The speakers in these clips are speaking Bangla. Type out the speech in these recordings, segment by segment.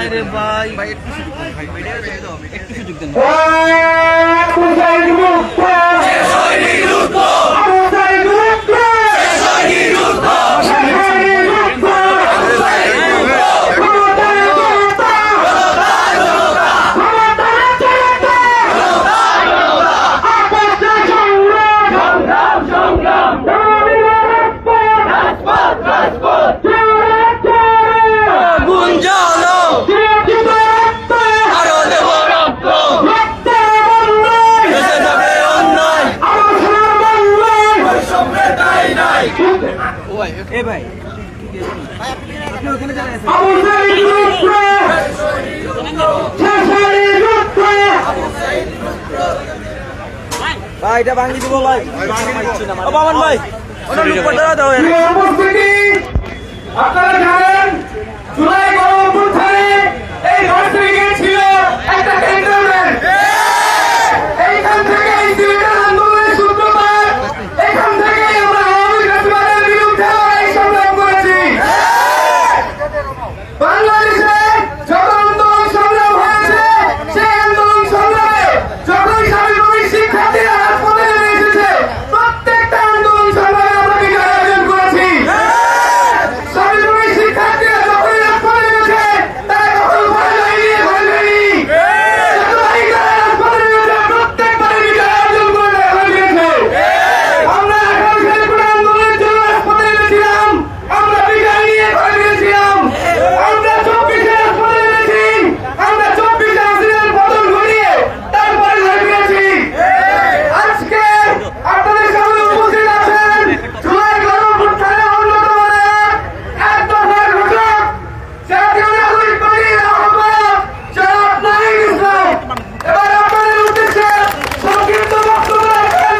নাই রে ভাই ভাই একটু সুযোগ দেন। ভাই একটু সুযোগ দেন। ভাই? আপনি ওখানে যাবেন ভাই এটা ভাঙি দিব ভাই। ও বামন ভাই। আপনারা জানেন জুলাই গণঅভ্যুত্থানে এই ভার্সিটিতে ছিল একটা ক্যান্টনমেন্ট এইখান থেকে এই সিলেটের আন্দোলনের সূত্রপাত এখান থেকে আমরা আওয়ামী ফ্যাসিবাদের বিরুদ্ধে লড়াই সংগ্রাম করেছি বাংলাদেশে যখন আন্দোলন সংগ্রাম হয়েছে সেই আন্দোলন সংগ্রামে যখন স্বামী শিক্ষার্থীরা রাজপথে নেমে এসেছে প্রত্যেকটা আন্দোলন সংগ্রামে আমরা বিজয় অর্জন করেছি স্বামী শিক্ষার্থীরা যখন রাজপথে নেমেছে তারা কখনো ভয় যায়নি ভয় যায়নি যতবারই তারা রাজপথে নেমেছে প্রত্যেকবারে বিজয় অর্জন করে দেখা গিয়েছে আমরা আঠারো সালে কোনো আন্দোলনের জন্য রাজপথে নেমেছিলাম আমরা বিজয় নিয়ে ঘরে গিয়েছিলাম আমরা চব্বিশে রাজপথে নেমেছি আমরা চব্বিশে হাসিনার পতন ঘটিয়ে তারপরে ঘরে গিয়েছি আজকে আপনাদের সামনে উপস্থিত আছেন জুলাই গণঅভ্যুত্থানের অন্যতম এক এক দফার ঘটক জাতীয় নাগরিক পার্টির আহ্বায়ক জনাব নাহিদ ইসলাম এবার আপনাদের উদ্দেশ্যে সংক্ষিপ্ত বক্তব্য রাখেন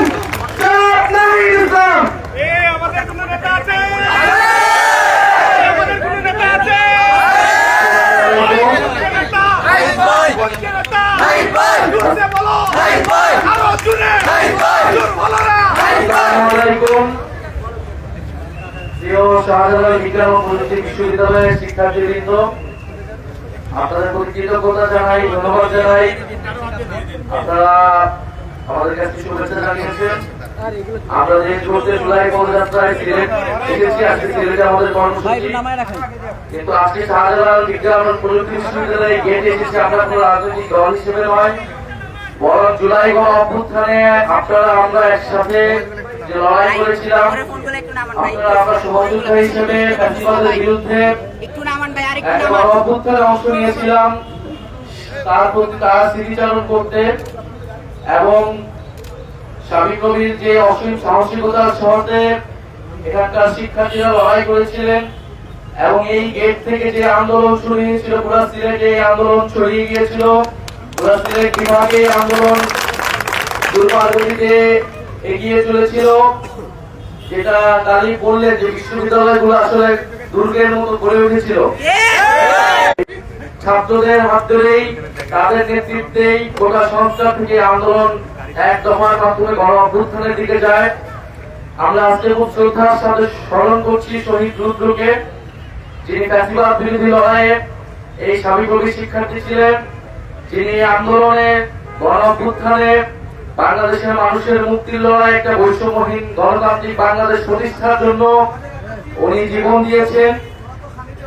জনাব নাহিদ ইসলাম আমাদের কোনো নেতা আছে আমাদের কোনো নেতা আছে নেতা ভাই নেতা ভাই ভাই জোরসে বলো ভাই আরও জোরে ভাই জোর বলো না আসসালামু আলাইকুম প্রিয় প্রযুক্তি আপনাদের জানাই, ধন্যবাদ জানাই। আপনারা আমাদের কাছে আমরা আজকে আমাদের কিন্তু আজকে শাহজালাল বিজ্ঞান প্রযুক্তি বিশ্ববিদ্যালয়ে গেটে এসেছি কোনো রাজনৈতিক দল হিসেবে নয়। বরং জুলাই অভ্যুত্থানে আপনারা, আমরা একসাথে যে লড়াই করেছিলাম ফোন করে একটু নামান ভাই। আপনারা আমরা সহযোদ্ধা হিসেবে ফ্যাসিবাদের বিরুদ্ধে একটু নামান ভাই আরেকটু একটা নামান। গণ অভ্যুত্থানে অংশ নিয়েছিলাম। তার প্রতি তার স্মৃতিচারণ করতে এবং স্বামী কবির যে অসীম সাহসিকতার শহরে এখানকার শিক্ষার্থীরা লড়াই করেছিলেন এবং এই গেট থেকে যে আন্দোলন শুরু হয়েছিল পুরা সিলেটে এই আন্দোলন ছড়িয়ে গিয়েছিল। পুরা সিলেট বিভাগে আন্দোলন দুর্গাগতিতে এগিয়ে চলেছিল, যেটা কালি বললে যে বিশ্ববিদ্যালয়গুলো আসলে দুর্গের মতো গড়ে উঠেছিল। ছাত্রদের হাত ধরেই, তাদের নেতৃত্বেই গোটা সংস্থা থেকে আন্দোলন এক দফার মাধ্যমে গণ অভ্যুত্থানের দিকে যায়। আমরা আজকে খুব শ্রদ্ধার সাথে স্মরণ করছি শহীদ রুদ্রকে, যিনি ফ্যাসিবাদ বিরোধী লড়াইয়ে এই স্বামী কবি শিক্ষার্থী ছিলেন, যিনি আন্দোলনে গণ অভ্যুত্থানে বাংলাদেশের মানুষের মুক্তির লড়াই একটা বৈষম্যহীন গণতান্ত্রিক বাংলাদেশ প্রতিষ্ঠার জন্য উনি জীবন দিয়েছেন।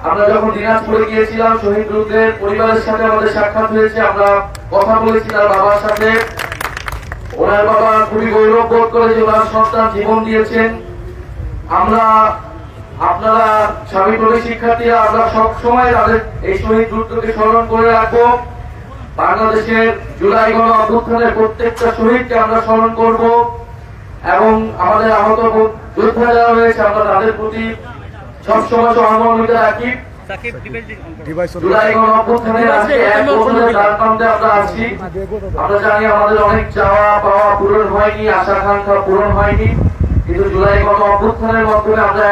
আমরা যখন দিনাজপুরে গিয়েছিলাম, শহীদ রুদ্রের পরিবারের সাথে আমাদের সাক্ষাৎ হয়েছে, আমরা কথা বলেছি তার বাবার সাথে। ওনার বাবা খুবই গৌরব বোধ করে যে ওনার সন্তান জীবন দিয়েছেন। আমরা, আপনারা স্বামী কবি শিক্ষার্থীরা, আমরা সবসময় তাদের এই শহীদ রুদ্রকে স্মরণ করে রাখব। বাংলাদেশের জুলাই গণ অভ্যুত্থানের প্রত্যেকটা শহীদকে আমরা স্মরণ করব এবং আমাদের আহত যোদ্ধা যারা রয়েছে আমরা তাদের প্রতি সবসময় সহমর্মিতা রাখি। জুলাই গণ অভ্যুত্থানের আজকে এক বছরের দ্বারপ্রান্তে আমরা আছি। আমরা জানি আমাদের অনেক চাওয়া পাওয়া পূরণ হয়নি আশা আকাঙ্ক্ষা পূরণ হয়নি। কিন্তু জুলাই গণ অভ্যুত্থানের মাধ্যমে আমরা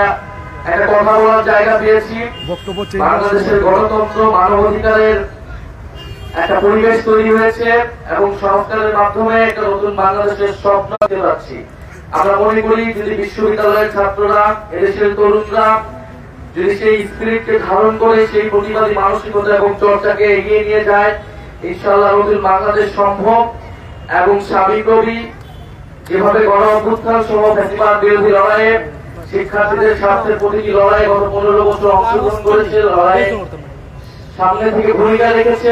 একটা কথা বলার জায়গা পেয়েছি। বাংলাদেশের গণতন্ত্র মানবাধিকারের একটা পরিবেশ তৈরি হয়েছে এবং সংস্কারের মাধ্যমে একটা নতুন বাংলাদেশের স্বপ্ন দেখতে পাচ্ছি। আমরা মনে করি যদি বিশ্ববিদ্যালয়ের ছাত্ররা, এদেশের তরুণরা যদি সেই স্পিরিটকে ধারণ করে, সেই প্রতিবাদী মানসিকতা এবং চর্চাকে এগিয়ে নিয়ে যায়, ইনশাআল্লাহ নতুন বাংলাদেশ সম্ভব এবং সাবিক কবি যেভাবে গণ অভ্যুত্থান সহ ফ্যাসিবাদ বিরোধী লড়াইয়ে শিক্ষার্থীদের স্বার্থের প্রতিটি লড়াই গত পনেরো বছর অংশগ্রহণ করেছে লড়াই সামনে থেকে ভূমিকা রেখেছে।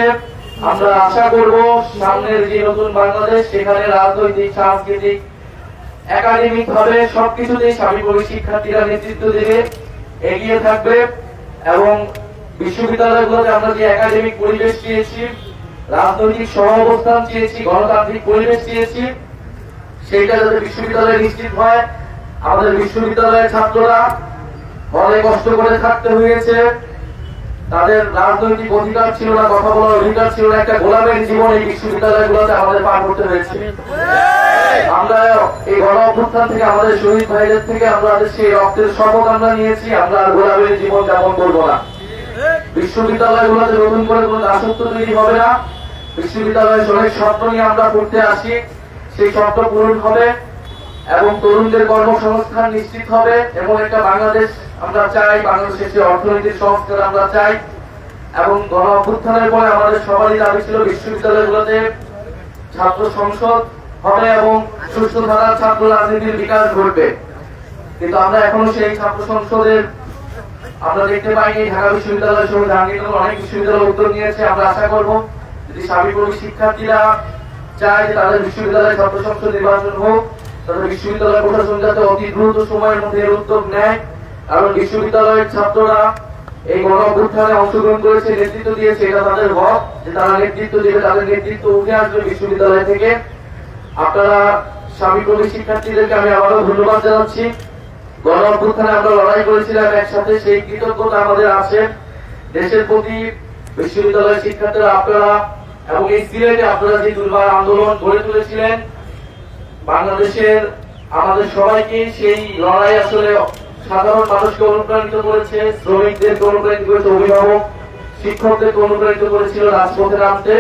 আমরা আশা করব সামনের যে নতুন বাংলাদেশ, সেখানে রাজনৈতিক, সাংস্কৃতিক একাডেমিক ভাবে সবকিছুতেই স্বামী কবি শিক্ষার্থীরা নেতৃত্ব দেবে, এগিয়ে থাকবে এবং বিশ্ববিদ্যালয়গুলোতে আমরা যে একাডেমিক পরিবেশ চেয়েছি রাজনৈতিক সহাবস্থান চেয়েছি গণতান্ত্রিক পরিবেশ চেয়েছি সেইটা যাতে বিশ্ববিদ্যালয়ে নিশ্চিত হয়, আমাদের বিশ্ববিদ্যালয়ের ছাত্ররা অনেক কষ্ট করে থাকতে হয়েছে। তাদের রাজনৈতিক অধিকার ছিল না, কথা বলার অধিকার ছিল না। একটা গোলামের জীবন এই বিশ্ববিদ্যালয়গুলোতে আমাদের পার করতে হয়েছে। আমরা এই গণ অভ্যুত্থান থেকে, আমাদের শহীদ ভাইদের থেকে, আমরা সেই রক্তের শপথ আমরা নিয়েছি। আমরা আর গোলামের জীবন যাপন করব না। বিশ্ববিদ্যালয়গুলোতে নতুন করে কোনো দাসত্ব তৈরি হবে না। বিশ্ববিদ্যালয়ের অনেক নিয়ে আমরা পড়তে আসি। সেই স্বপ্ন পূরণ হবে এবং তরুণদের কর্মসংস্থান নিশ্চিত হবে। এমন একটা বাংলাদেশ আমরা চাই বাংলাদেশের অর্থনৈতিক সংস্কার আমরা চাই, এবং গণ অভ্যুত্থানের পরে আমাদের সবারই দাবি ছিল বিশ্ববিদ্যালয়গুলোতে ছাত্র সংসদ হবে এবং সুষ্ঠু ধারার ছাত্র রাজনীতির বিকাশ ঘটবে। কিন্তু আমরা এখনও সেই ছাত্র সংসদের আমরা দেখতে পাইনি। ঢাকা বিশ্ববিদ্যালয় সহ জাহাঙ্গীরনগর অনেক বিশ্ববিদ্যালয় উদ্যোগ নিয়েছে। আমরা আশা করব যদি সাবিপ্রবী শিক্ষার্থীরা চায় যে তাদের বিশ্ববিদ্যালয়ে ছাত্র সংসদ নির্বাচন হোক, তাদের বিশ্ববিদ্যালয় প্রশাসন যাতে অতি দ্রুত সময়ের মধ্যে উদ্যোগ নেয়। কারণ বিশ্ববিদ্যালয়ের ছাত্ররা এই গণ অভ্যুত্থানে অংশগ্রহণ করেছে, নেতৃত্ব দিয়েছে, এটা তাদের হক যে তারা নেতৃত্ব দেবে, তাদের নেতৃত্ব উঠে আসবে বিশ্ববিদ্যালয় থেকে। আপনারা স্বামী কবি শিক্ষার্থীদেরকে আমি আবারও ধন্যবাদ জানাচ্ছি। গণ অভ্যুত্থানে আমরা লড়াই করেছিলাম একসাথে, সেই কৃতজ্ঞতা আমাদের আছে। দেশের প্রতি বিশ্ববিদ্যালয়ের শিক্ষার্থীরা, আপনারা এবং এই সিলেটে আপনারা যে দুর্বার আন্দোলন গড়ে তুলেছিলেন, বাংলাদেশের আমাদের সবাইকে সেই লড়াই আসলে সাধারণ মানুষকে অনুপ্রাণিত করেছে শ্রমিকদেরকে অনুপ্রাণিত করেছে, অভিভাবক শিক্ষকদেরকে অনুপ্রাণিত করেছিল রাজপথে নামতে।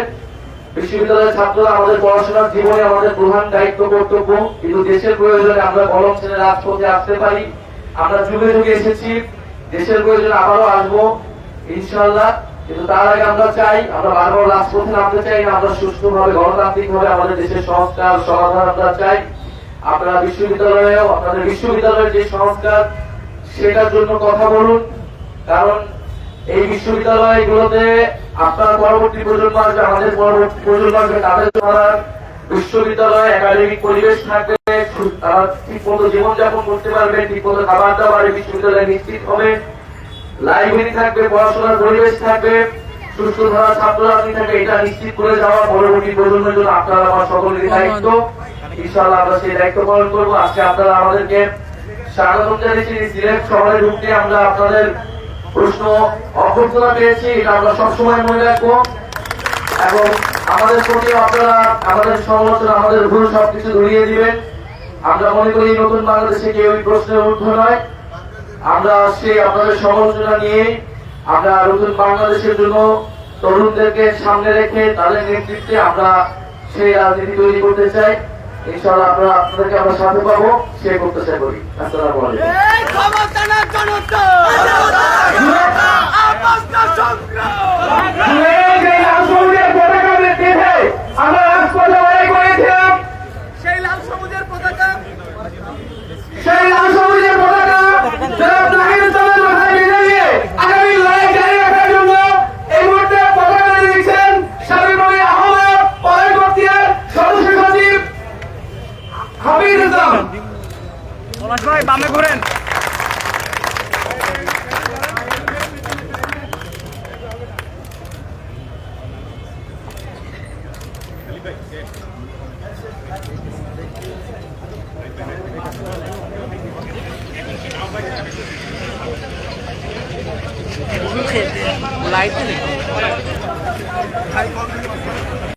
বিশ্ববিদ্যালয়ের ছাত্ররা আমাদের পড়াশোনার জীবনে আমাদের প্রধান দায়িত্ব, কর্তব্য, কিন্তু দেশের প্রয়োজনে আমরা কলম ছেড়ে রাজপথে আসতে পারি। আমরা যুগে যুগে এসেছি, দেশের প্রয়োজনে আবারও আসব ইনশাল্লাহ কিন্তু তার আগে আমরা চাই, আমরা বারবার রাজপথে নামতে চাই না, আমরা সুষ্ঠুভাবে গণতান্ত্রিক ভাবে আমাদের দেশের সংস্কার, সমাধান আমরা চাই। আপনারা বিশ্ববিদ্যালয়েও, আপনাদের বিশ্ববিদ্যালয়ের যে সংস্কার সেটার জন্য কথা বলুন। কারণ এই বিশ্ববিদ্যালয়গুলোতে আপনার পরবর্তী প্রজন্ম আসবে, আমাদের পরবর্তী প্রজন্ম আসবে, তাদের তারা বিশ্ববিদ্যালয় একাডেমিক পরিবেশ থাকবে তারা ঠিক মতো জীবনযাপন করতে পারবে ঠিক মতো খাবার দাবার নিশ্চিত হবে। লাইব্রেরি থাকবে, পড়াশোনার পরিবেশ থাকবে সুস্থ থাকবে, এটা নিশ্চিত করে যাওয়া পরবর্তী প্রজন্মের জন্য আপনারা আমার সকলের দায়িত্ব। আমরা সেই দায়িত্ব পালন করব। আজকে আপনারা আমাদেরকে আমরা আপনাদের প্রশ্ন পেয়েছি আমরা সবসময় রাখব এবং আমাদের প্রতি আপনারা আমাদের ভুল সবকিছু আমরা মনে করি নতুন বাংলাদেশে প্রশ্নের নয় আমরা সেই আপনাদের সমালোচনা নিয়ে আমরা বাংলাদেশের জন্য তরুণদেরকে সামনে রেখে তাদের নেতৃত্বে আমরা সেই রাজনীতি তৈরি করতে চাই। ইনশাআল্লাহ আপনারা আপনাদেরকে আমরা সাথে পাবো সে করতে চাই করি। আসসালামু আলাইকুম। লাইট